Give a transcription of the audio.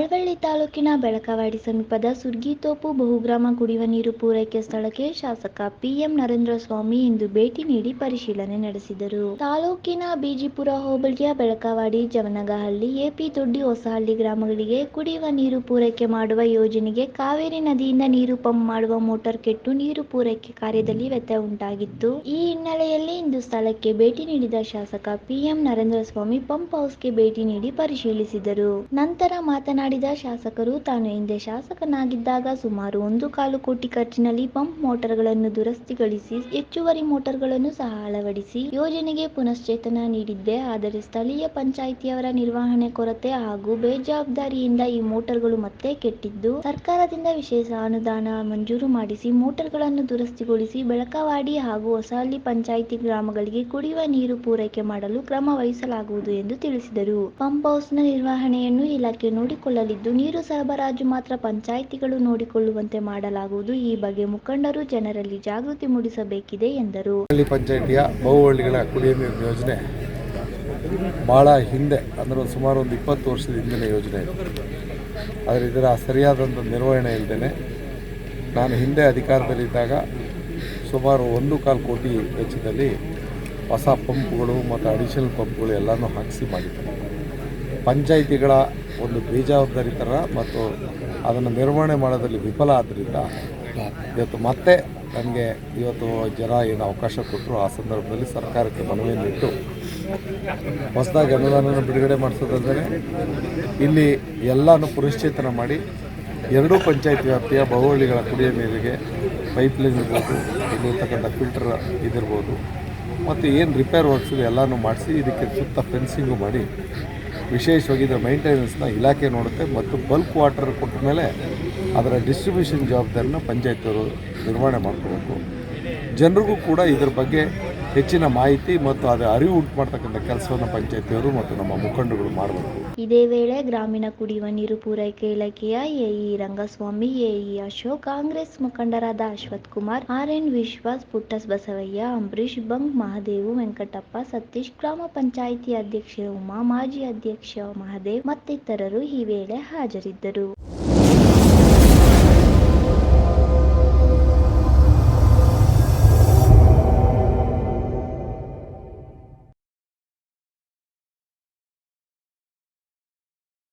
ತಾಲೂಕಿನ ಬೆಳಕವಾಡಿ ಸಮೀಪದ ಸುರ್ಗಿತೋಪು ಬಹುಗ್ರಾಮ ಕುಡಿಯುವ ನೀರು ಪೂರೈಕೆ ಸ್ಥಳಕ್ಕೆ ಶಾಸಕ ಪಿಎಂ ನರೇಂದ್ರ ಸ್ವಾಮಿ ಇಂದು ಭೇಟಿ ನೀಡಿ ಪರಿಶೀಲನೆ ನಡೆಸಿದರು. ತಾಲೂಕಿನ ಬಿಜಿಪುರ ಹೋಬಳಿಯ ಬೆಳಕವಾಡಿ ಜವನಗಹಳ್ಳಿ, ಎಪಿ ದೊಡ್ಡಿ ಹೊಸಹಳ್ಳಿ ಗ್ರಾಮಗಳಿಗೆ ಕುಡಿಯುವ ನೀರು ಪೂರೈಕೆ ಮಾಡುವ ಯೋಜನೆಗೆ ಕಾವೇರಿ ನದಿಯಿಂದ ನೀರು ಪಂಪ್ ಮಾಡುವ ಮೋಟಾರ್ ಕೆಟ್ಟು ನೀರು ಪೂರೈಕೆ ಕಾರ್ಯದಲ್ಲಿ ವ್ಯತ್ಯಯ ಉಂಟಾಗಿತ್ತು. ಈ ಹಿನ್ನೆಲೆಯಲ್ಲಿ ಇಂದು ಸ್ಥಳಕ್ಕೆ ಭೇಟಿ ನೀಡಿದ ಶಾಸಕ P M Narendra Swamy pump ಹೌಸ್ಗೆ ಭೇಟಿ ನೀಡಿ ಪರಿಶೀಲಿಸಿದರು. ನಂತರ ಮಾತನಾಡಿದ ಶಾಸಕರು ತಾನು ಹಿಂದೆ ಶಾಸಕನಾಗಿದ್ದಾಗ ಸುಮಾರು ಒಂದು ಕಾಲು ಕೋಟಿ ಖರ್ಚಿನಲ್ಲಿ ಪಂಪ್ ಮೋಟಾರ್ಗಳನ್ನು ದುರಸ್ತಿಗೊಳಿಸಿ ಹೆಚ್ಚುವರಿ ಮೋಟಾರ್ಗಳನ್ನು ಸಹ ಅಳವಡಿಸಿ ಯೋಜನೆಗೆ ಪುನಶ್ಚೇತನ ನೀಡಿದ್ದೆ. ಆದರೆ ಸ್ಥಳೀಯ ಪಂಚಾಯಿತಿಯವರ ನಿರ್ವಹಣೆ ಕೊರತೆ ಹಾಗೂ ಬೇಜವಾಬ್ದಾರಿಯಿಂದ ಈ ಮೋಟಾರ್ಗಳು ಮತ್ತೆ ಕೆಟ್ಟಿದ್ದು, ಸರ್ಕಾರದಿಂದ ವಿಶೇಷ ಅನುದಾನ ಮಂಜೂರು ಮಾಡಿಸಿ ಮೋಟಾರ್ಗಳನ್ನು ದುರಸ್ತಿಗೊಳಿಸಿ ಬೆಳಕವಾಡಿ ಹಾಗೂ ಹೊಸಹಳ್ಳಿ ಪಂಚಾಯಿತಿ ಗ್ರಾಮಗಳಿಗೆ ಕುಡಿಯುವ ನೀರು ಪೂರೈಕೆ ಮಾಡಲು ಕ್ರಮ ವಹಿಸಲಾಗುವುದು ಎಂದು ತಿಳಿಸಿದರು. ಪಂಪ್ ಹೌಸ್ನ ನಿರ್ವಹಣೆಯನ್ನು ಇಲಾಖೆ ನೋಡಿಕೊಳ್ಳಲಿದ್ದು ನೀರು ಸರಬರಾಜು ಮಾತ್ರ ಪಂಚಾಯಿತಿಗಳು ನೋಡಿಕೊಳ್ಳುವಂತೆ ಮಾಡಲಾಗುವುದು. ಈ ಬಗ್ಗೆ ಮುಖಂಡರು ಜನರಲ್ಲಿ ಜಾಗೃತಿ ಮೂಡಿಸಬೇಕಿದೆ ಎಂದರು. ಪಂಚಾಯಿತಿಯ ಬಹುಹಳ್ಳಿಗಳ ಕುಡಿಯುವ ಯೋಜನೆ ಭಾಳ ಹಿಂದೆ, ಅಂದರೆ ಸುಮಾರು ಒಂದು ಇಪ್ಪತ್ತು ವರ್ಷದ ಹಿಂದಿನ ಯೋಜನೆ ಆದರೆ ಇದರ ಸರಿಯಾದಂಥ ನಿರ್ವಹಣೆ ಇಲ್ಲದೇ ನಾನು ಹಿಂದೆ ಅಧಿಕಾರದಲ್ಲಿದ್ದಾಗ ಸುಮಾರು ಒಂದು ಕಾಲು ಕೋಟಿ ವೆಚ್ಚದಲ್ಲಿ ಹೊಸ ಪಂಪ್ಗಳು ಮತ್ತು ಅಡಿಷನಲ್ ಪಂಪ್ಗಳು ಎಲ್ಲನೂ ಹಾಕಿಸಿ ಮಾಡಿದ್ದೆ. ಪಂಚಾಯಿತಿಗಳ ಒಂದು ಬೇಜವಾಬ್ದಾರಿತನ ಮತ್ತು ಅದನ್ನು ನಿರ್ವಹಣೆ ಮಾಡೋದ್ರಲ್ಲಿ ವಿಫಲ ಆದ್ದರಿಂದ ಇವತ್ತು ಮತ್ತೆ ನನಗೆ ಇವತ್ತು ಜನ ಏನು ಅವಕಾಶ ಕೊಟ್ಟರು, ಆ ಸಂದರ್ಭದಲ್ಲಿ ಸರ್ಕಾರಕ್ಕೆ ಮನವಿಯನ್ನಿಟ್ಟು ಹೊಸದಾಗಿ ಅನುದಾನವನ್ನು ಬಿಡುಗಡೆ ಮಾಡಿಸೋದಂದರೆ ಇಲ್ಲಿ ಎಲ್ಲನೂ ಪುನಶ್ಚೇತನ ಮಾಡಿ ಎರಡೂ ಪಂಚಾಯತ್ ವ್ಯಾಪ್ತಿಯ ಬಹುಹಳ್ಳಿಗಳ ಕುಡಿಯೋ ನೀರಿಗೆ ಪೈಪ್ಲೈನ್ ಇರ್ಬೋದು, ಇಲ್ಲಿರ್ತಕ್ಕಂಥ ಫಿಲ್ಟರ್ ಇದಿರ್ಬೋದು, ಮತ್ತು ಏನು ರಿಪೇರ್ ವರ್ಕ್ಸ್ ಎಲ್ಲನೂ ಮಾಡಿಸಿ ಇದಕ್ಕೆ ಸುತ್ತ ಫೆನ್ಸಿಂಗು ಮಾಡಿ ವಿಶೇಷವಾಗಿ ಇದರ ಮೈಂಟೆನೆನ್ಸ್ನ ಇಲಾಖೆ ನೋಡುತ್ತೆ ಮತ್ತು ಬಲ್ಕ್ ವಾಟರ್ ಕೊಟ್ಟ ಮೇಲೆ ಅದರ ಡಿಸ್ಟ್ರಿಬ್ಯೂಷನ್ ಜವಾಬ್ದಾರಿನ ಪಂಚಾಯತಿಯವರು ನಿರ್ವಹಣೆ ಮಾಡ್ಕೋಬೇಕು. ಜನರಿಗೂ ಕೂಡ ಇದ್ರ ಬಗ್ಗೆ ಹೆಚ್ಚಿನ ಮಾಹಿತಿ ಮತ್ತು ಅದರ ಅರಿವು ಉಂಟು ಮಾಡ್ತಕ್ಕಂಥ ಕೆಲಸವನ್ನು ಪಂಚಾಯತಿಯವರು ಮತ್ತು ನಮ್ಮ ಮುಖಂಡರುಗಳು ಮಾಡಬೇಕು. ಇದೇ ವೇಳೆ ಗ್ರಾಮೀಣ ಕುಡಿಯುವ ನೀರು ಪೂರೈಕೆ ಇಲಾಖೆಯ A E Rangaswamy, A E Ashok, Congress ಮುಖಂಡರಾದ ಅಶ್ವಥ್ ಕುಮಾರ್ ಆರ್ ಎನ್ ವಿಶ್ವಾಸ್ ಪುಟ್ಟಸ್ ಬಸವಯ್ಯ ಅಂಬರೀಶ್ ಬಂಗ್, ಮಹಾದೇವು ವೆಂಕಟಪ್ಪ, ಸತೀಶ್ ಗ್ರಾಮ ಪಂಚಾಯಿತಿ ಅಧ್ಯಕ್ಷೆ ಉಮಾ, ಮಾಜಿ ಅಧ್ಯಕ್ಷ ಮಹದೇವ್ ಮತ್ತಿತರರು ಈ ವೇಳೆ ಹಾಜರಿದ್ದರು.